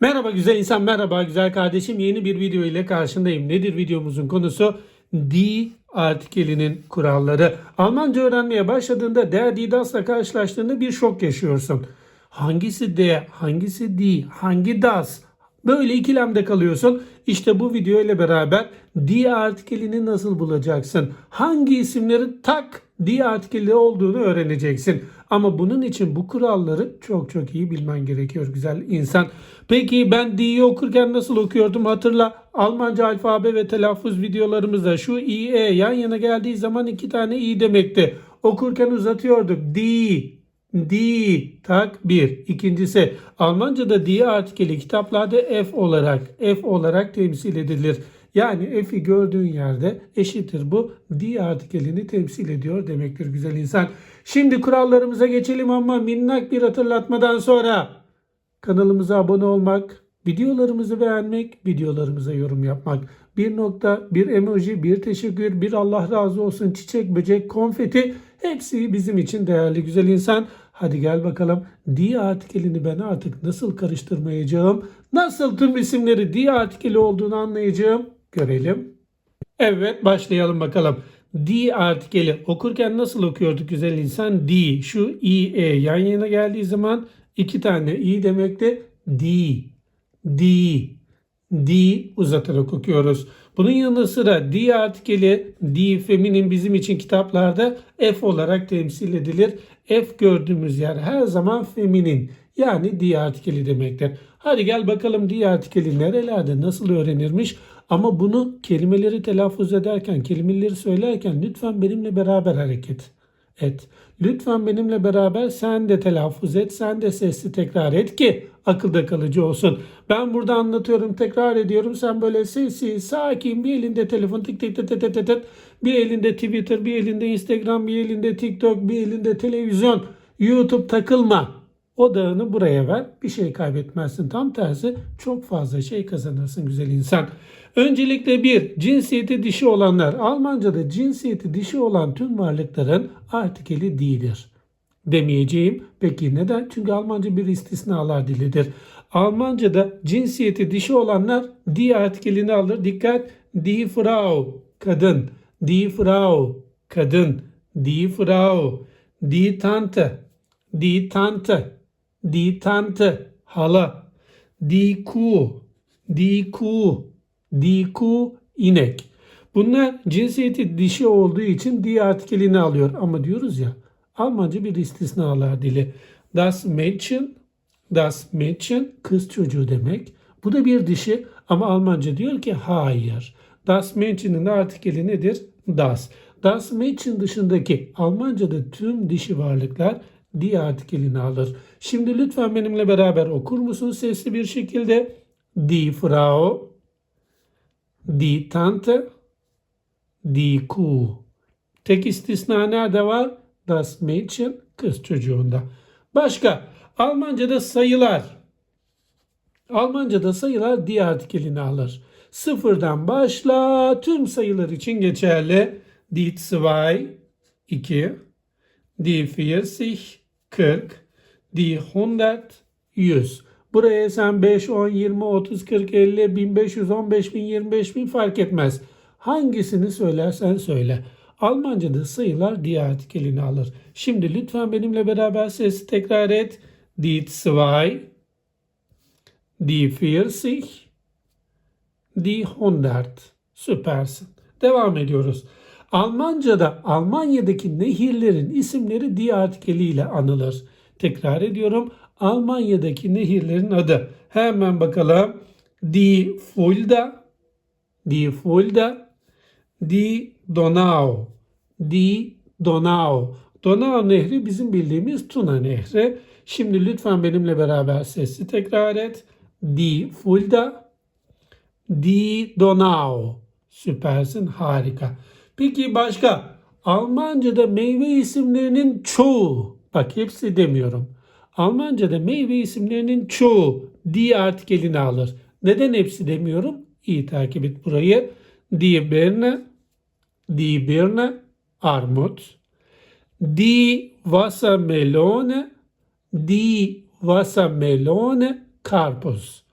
Merhaba güzel insan, merhaba güzel kardeşim. Yeni bir video ile karşındayım. Nedir videomuzun konusu? Die artikelinin kuralları. Almanca öğrenmeye başladığında der die das'la karşılaştığında bir şok yaşıyorsun. Hangisi der, hangisi die, hangi das? Böyle ikilemde kalıyorsun. İşte bu video ile beraber die artikelini nasıl bulacaksın? Hangi isimleri tak die artikeli olduğunu öğreneceksin. Ama bunun için bu kuralları çok çok iyi bilmen gerekiyor güzel insan. Peki ben die'yi okurken nasıl okuyordum hatırla. Almanca alfabe ve telaffuz videolarımızda şu i e yan yana geldiği zaman iki tane i demekti. Okurken uzatıyorduk. Die, die, tak bir. İkincisi Almanca'da die artikeli kitaplarda f olarak, f olarak temsil edilir. Yani F'i gördüğün yerde eşittir bu die artikelini temsil ediyor demektir güzel insan. Şimdi kurallarımıza geçelim ama minnak bir hatırlatmadan sonra kanalımıza abone olmak, videolarımızı beğenmek, videolarımıza yorum yapmak. Bir nokta, bir emoji, bir teşekkür, bir Allah razı olsun, çiçek, böcek, konfeti hepsi bizim için değerli güzel insan. Hadi gel bakalım di artikelini ben artık nasıl karıştırmayacağım, nasıl tüm isimleri di artikeli olduğunu anlayacağım görelim. Evet başlayalım bakalım. D artikeli okurken nasıl okuyorduk güzel insan? D şu i e yan yana geldiği zaman iki tane i demekti. D, D, D uzatarak okuyoruz. Bunun yanı sıra D artikeli D feminin bizim için kitaplarda F olarak temsil edilir. F gördüğümüz yer her zaman feminin yani D artikeli demektir. Hadi gel bakalım D artikeli nerelerde nasıl öğrenirmiş? Ama bunu kelimeleri telaffuz ederken, kelimeleri söylerken lütfen benimle beraber hareket et. Lütfen benimle beraber sen de telaffuz et, sen de sesli tekrar et ki akılda kalıcı olsun. Ben burada anlatıyorum, tekrar ediyorum. Sen böyle sessiz, sakin bir elinde telefon tık tık tık tık tık tık. Bir elinde Twitter, bir elinde Instagram, bir elinde TikTok, bir elinde televizyon, YouTube takılma. Odağını buraya ver. Bir şey kaybetmezsin. Tam tersi çok fazla şey kazanırsın güzel insan. Öncelikle bir, cinsiyeti dişi olanlar. Almanca'da cinsiyeti dişi olan tüm varlıkların artikeli değildir. Demeyeceğim. Peki neden? Çünkü Almanca bir istisnalar dilidir. Almanca'da cinsiyeti dişi olanlar die artikelini alır. Dikkat! Die Frau, kadın. Die Frau, kadın. Die Frau, die Tante, die Tante, die Tante, hala. Die Kuh, die Kuh, die Kuh, inek. Bunlar cinsiyeti dişi olduğu için die artikelini alıyor. Ama diyoruz ya Almanca bir istisnalar dili. Das Mädchen, das Mädchen kız çocuğu demek. Bu da bir dişi ama Almanca diyor ki hayır. Das Mädchen'in artikeli nedir? Das. Das Mädchen dışındaki Almanca'da tüm dişi varlıklar die artikelini alır. Şimdi lütfen benimle beraber okur musun sesli bir şekilde? Die Frau, die Tante, die Kuh. Tek istisna nerede var? Das Mädchen kız çocuğunda. Başka Almanca'da sayılar. Almanca'da sayılar die artikelini alır. Sıfırdan başla tüm sayılar için geçerli. Die zwei 2, die 40 40, die 100 100. Buraya sen 5, 10, 20, 30, 40, 50, 1500, 15000, 25000 fark etmez. Hangisini söylersen söyle. Almanca'da sayılar die artikelini alır. Şimdi lütfen benimle beraber sesi tekrar et. Die zwei, die 40, die 100. Süpersin. Devam ediyoruz. Almanca'da Almanya'daki nehirlerin isimleri die artikeliyle anılır. Tekrar ediyorum. Almanya'daki nehirlerin adı. Hemen bakalım. Die Fulda, die Fulda, die Donau, die Donau. Donau Nehri bizim bildiğimiz Tuna Nehri. Şimdi lütfen benimle beraber sesli tekrar et. Die Fulda, die Donau. Süpersin, harika. Peki başka? Almanca'da meyve isimlerinin çoğu, bak hepsi demiyorum. Almanca'da meyve isimlerinin çoğu die artikelini alır. Neden hepsi demiyorum? İyi takip et burayı. Die Birne, die Birne, armut. Die Wassermelone, die Wassermelone, karpuz.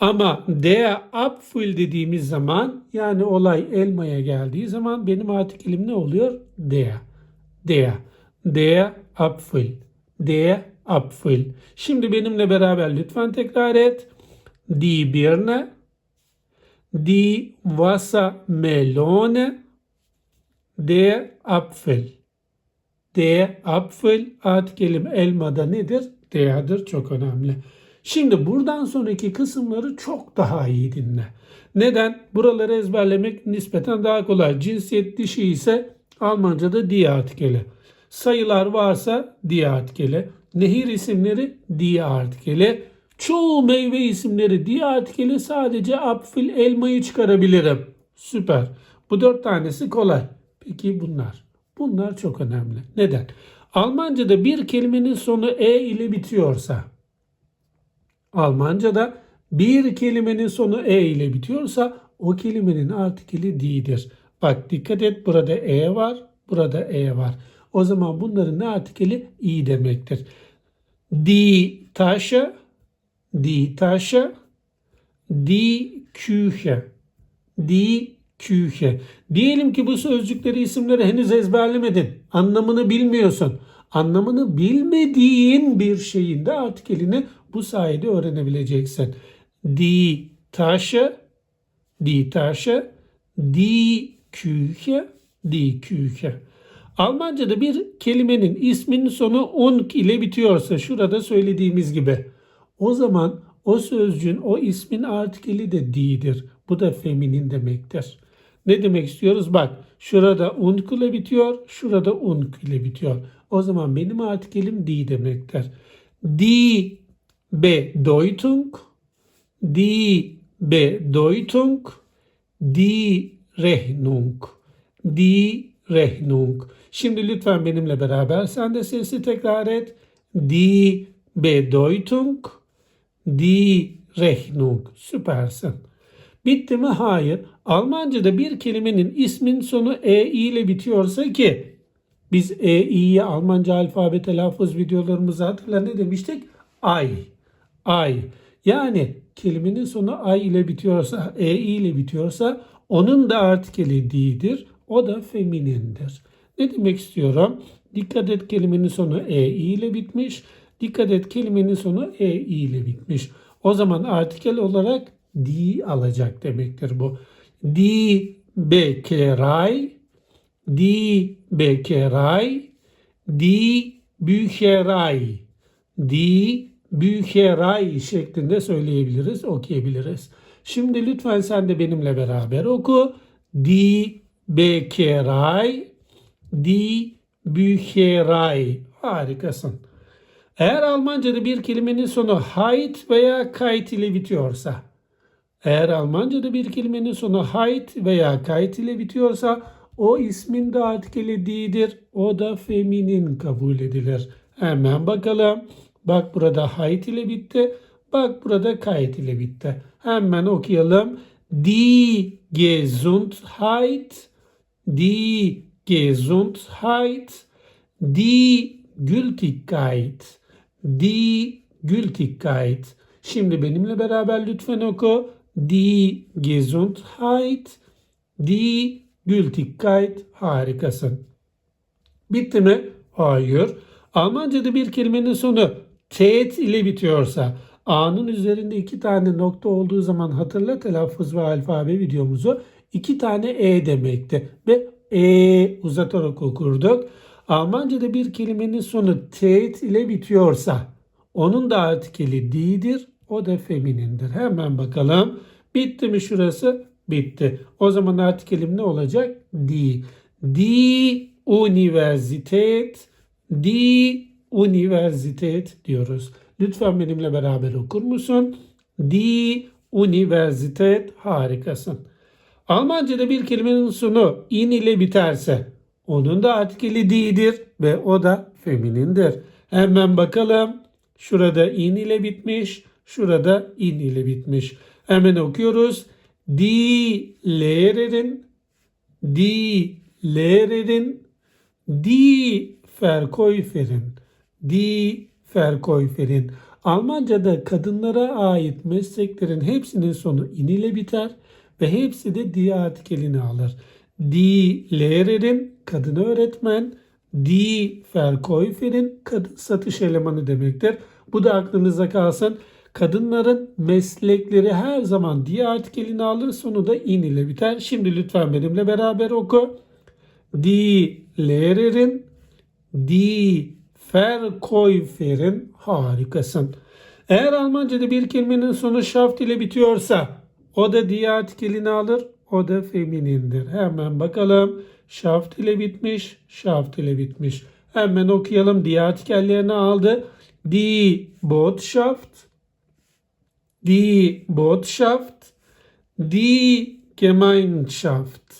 Ama der Apfel dediğimiz zaman yani olay elmaya geldiği zaman benim artikelim ne oluyor? Der. Der. Der Apfel. Der Apfel. Şimdi benimle beraber lütfen tekrar et. Die Birne. Die Wassermelone. Der Apfel. Der Apfel artikelim elmada nedir? Der'dir çok önemli. Şimdi buradan sonraki kısımları çok daha iyi dinle. Neden? Buraları ezberlemek nispeten daha kolay. Cinsiyet dişi ise Almanca'da die artikeli. Sayılar varsa die artikeli. Nehir isimleri die artikeli. Çoğu meyve isimleri die artikeli sadece apfel elmayı çıkarabilirim. Süper. Bu dört tanesi kolay. Peki bunlar? Bunlar çok önemli. Neden? Almanca'da bir kelimenin sonu e ile bitiyorsa Almanca'da bir kelimenin sonu e ile bitiyorsa o kelimenin artikeli die'dir. Bak dikkat et burada e var, burada e var. O zaman bunların ne artikeli i demektir. Die Tasche, die Tasche, die Küche, die Küche. Diyelim ki bu sözcükleri isimleri henüz ezberlemedin. Anlamını bilmiyorsun. Anlamını bilmediğin bir şeyin de artikelini bu sayede öğrenebileceksin. Die Tasche, die Tasche, die Küche, die Küche. Almanca'da bir kelimenin isminin sonu unk ile bitiyorsa şurada söylediğimiz gibi o zaman o sözcüğün o ismin artikeli de die'dir. Bu da feminin demektir. Ne demek istiyoruz? Bak şurada unk ile bitiyor, şurada unk ile bitiyor. O zaman benim artikelim die demektir. Die Bedeutung, die Bedeutung, die Rechnung, die Rechnung. Şimdi lütfen benimle beraber sen de sesi tekrar et. Die Bedeutung, die Rechnung. Süpersin. Bitti mi? Hayır. Almanca'da bir kelimenin ismin sonu e ile bitiyorsa ki biz e i'yi Almanca alfabe telaffuz videolarımızı hatırla ne demiştik? Ay. Ay. Yani kelimenin sonu ay ile bitiyorsa, e ile bitiyorsa onun da artikeli di'dir. O da feminindir. Ne demek istiyorum? Dikkat et kelimenin sonu e ile bitmiş. Dikkat et kelimenin sonu e ile bitmiş. O zaman artikel olarak di alacak demektir bu. Die Bäckerei, die Bäckerei, die Bücherei, die Bücherei şeklinde söyleyebiliriz, okuyabiliriz. Şimdi lütfen sen de benimle beraber oku. Die Bäckerei, die Bücherei. Harikasın. Eğer Almanca'da bir kelimenin sonu heit veya kite ile bitiyorsa, eğer Almanca'da bir kelimenin sonu heit veya kite ile bitiyorsa o ismin de artikeli di'dir. O da feminin kabul edilir. Hemen bakalım. Bak burada heit ile bitti. Bak burada kite ile bitti. Hemen okuyalım. Die Gesundheit, die Gesundheit, die Gültigkeit, die Gültigkeit. Şimdi benimle beraber lütfen oku. Die Gesundheit, die Gültigkeit. Harikasın. Bitti mi? Hayır. Almanca'da bir kelimenin sonu teğet ile bitiyorsa A'nın üzerinde iki tane nokta olduğu zaman hatırla telaffuz ve alfabe videomuzu iki tane E demekti. Ve E uzatarak okurduk. Almanca'da bir kelimenin sonu teğet ile bitiyorsa onun da artikeli di'dir. O da feminindir. Hemen bakalım. Bitti mi şurası? Bitti. O zaman artikelim ne olacak? Die. Die Universität. Die Universität diyoruz. Lütfen benimle beraber okur musun? Die Universität harikasın. Almanca'da bir kelimenin sonu in ile biterse onun da artikeli di'dir ve o da feminindir. Hemen bakalım. Şurada in ile bitmiş, şurada in ile bitmiş. Hemen okuyoruz. Die Lehrerin, die Lehrerin, die Verkäuferin, die Verkäuferin. Almanca'da kadınlara ait mesleklerin hepsinin sonu in ile biter ve hepsi de die artikelini alır. Die Lehrerin kadın öğretmen, die Verkäuferin kadın satış elemanı demektir. Bu da aklınıza kalsın. Kadınların meslekleri her zaman die artikelini alır sonu da in ile biter. Şimdi lütfen benimle beraber oku. Die Lehrerin, die Verkäuferin harikasın. Eğer Almanca'da bir kelimenin sonu şaft ile bitiyorsa o da die artikelini alır. O da feminindir. Hemen bakalım. Şaft ile bitmiş. Şaft ile bitmiş. Hemen okuyalım. Die artikellerini aldı. Die Botschaft. Die Botschaft. Die Gemeinschaft.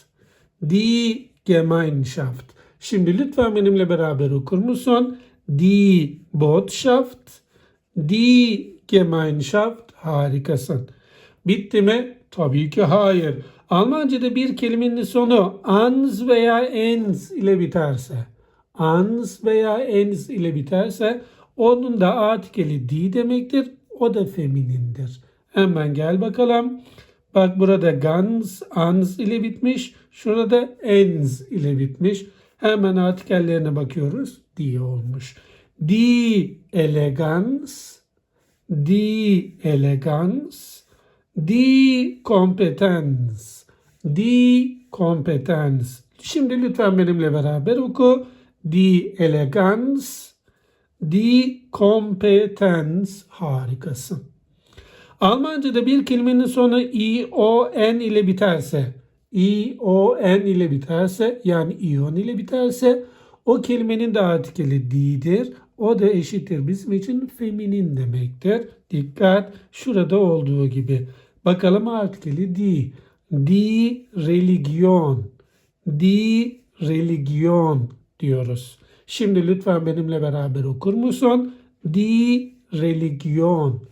Die Gemeinschaft. Şimdi lütfen benimle beraber okur musun? Die Botschaft. Die Gemeinschaft. Harikasın. Bitti mi? Tabii ki hayır. Almanca'da bir kelimenin sonu ans veya ens ile biterse, ans veya ens ile biterse onun da artikeli die demektir. O da feminindir. Hemen gel bakalım. Bak burada ganz, ans ile bitmiş. Şurada ens ile bitmiş. Hemen artikellerine bakıyoruz. Die olmuş. Die Eleganz, die Eleganz, die Kompetenz, die Kompetenz. Şimdi lütfen benimle beraber oku. Die Eleganz, die Kompetenz. Harikasın. Almanca'da bir kelimenin sonu i, o, n ile biterse, i, o, n ile biterse yani ion ile biterse o kelimenin de artikeli di'dir. O da eşittir bizim için feminin demektir. Dikkat şurada olduğu gibi. Bakalım artikeli di. Di religion. Di religion diyoruz. Şimdi lütfen benimle beraber okur musun? Di religion.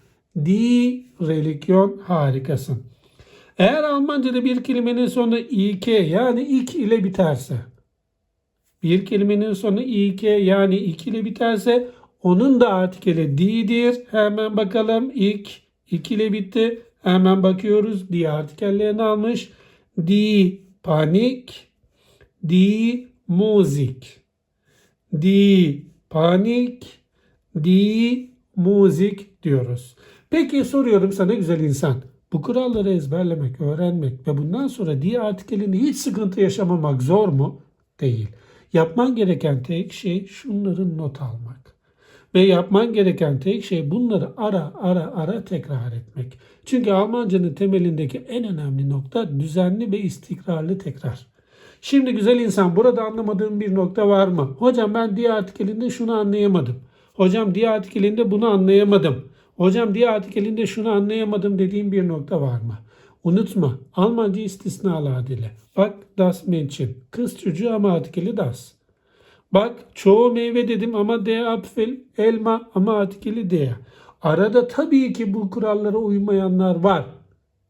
Di religion harikasın. Eğer Almanca'da bir kelimenin sonu ik yani ik ile biterse bir kelimenin sonu ik yani ik ile biterse onun da artikeli di'dir. Hemen bakalım ik, ik ile bitti. Hemen bakıyoruz. Di artikellerini almış. Di panik, di müzik, di panik, di müzik diyoruz. Peki soruyorum sana güzel insan. Bu kuralları ezberlemek, öğrenmek ve bundan sonra di artikelinde hiç sıkıntı yaşamamak zor mu? Değil. Yapman gereken tek şey şunların not almak. Ve yapman gereken tek şey bunları ara ara ara tekrar etmek. Çünkü Almancanın temelindeki en önemli nokta düzenli ve istikrarlı tekrar. Şimdi güzel insan burada anlamadığım bir nokta var mı? Hocam ben diğer artikelinde şunu anlayamadım. Hocam diğer artikelinde bunu anlayamadım. Hocam diğer artikelinde şunu anlayamadım dediğim bir nokta var mı? Unutma Almanca istisnalar dili. Bak das Mädchen. Kız çocuğu ama artikeli das. Bak çoğu meyve dedim ama D apfel, elma ama artikeli D. Arada tabii ki bu kurallara uymayanlar var.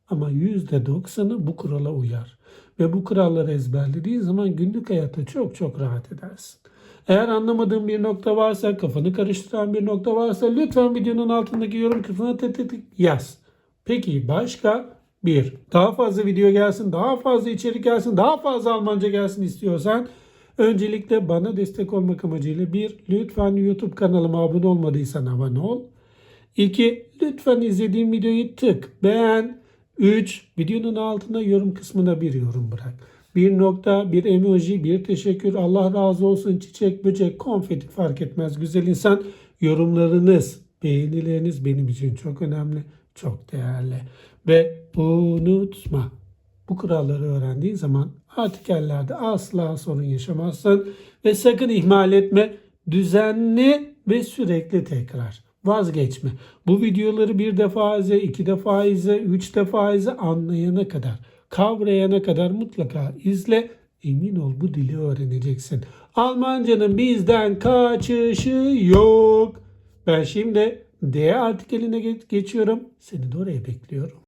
Ama %90'ı bu kurala uyar. Ve bu kuralları ezberlediğin zaman günlük hayatta çok çok rahat edersin. Eğer anlamadığın bir nokta varsa, kafanı karıştıran bir nokta varsa lütfen videonun altındaki yorum kısmına tık tık tık yaz. Peki başka? Bir, daha fazla video gelsin, daha fazla içerik gelsin, daha fazla Almanca gelsin istiyorsan öncelikle bana destek olmak amacıyla bir, lütfen YouTube kanalıma abone olmadıysan abone ol. İki, lütfen izlediğim videoyu tık, beğen. Üç, videonun altına yorum kısmına bir yorum bırak. Bir nokta, bir emoji, bir teşekkür, Allah razı olsun, çiçek, böcek, konfeti fark etmez. Güzel insan yorumlarınız, beğenileriniz benim için çok önemli, çok değerli. Ve unutma, bu kuralları öğrendiğin zaman artikellerde asla sorun yaşamazsın. Ve sakın ihmal etme, düzenli ve sürekli tekrar. Vazgeçme. Bu videoları bir defa izle, iki defa izle, üç defa izle anlayana kadar, kavrayana kadar mutlaka izle. Emin ol bu dili öğreneceksin. Almancanın bizden kaçışı yok. Ben şimdi D artikeline geç- geçiyorum. Seni de oraya bekliyorum.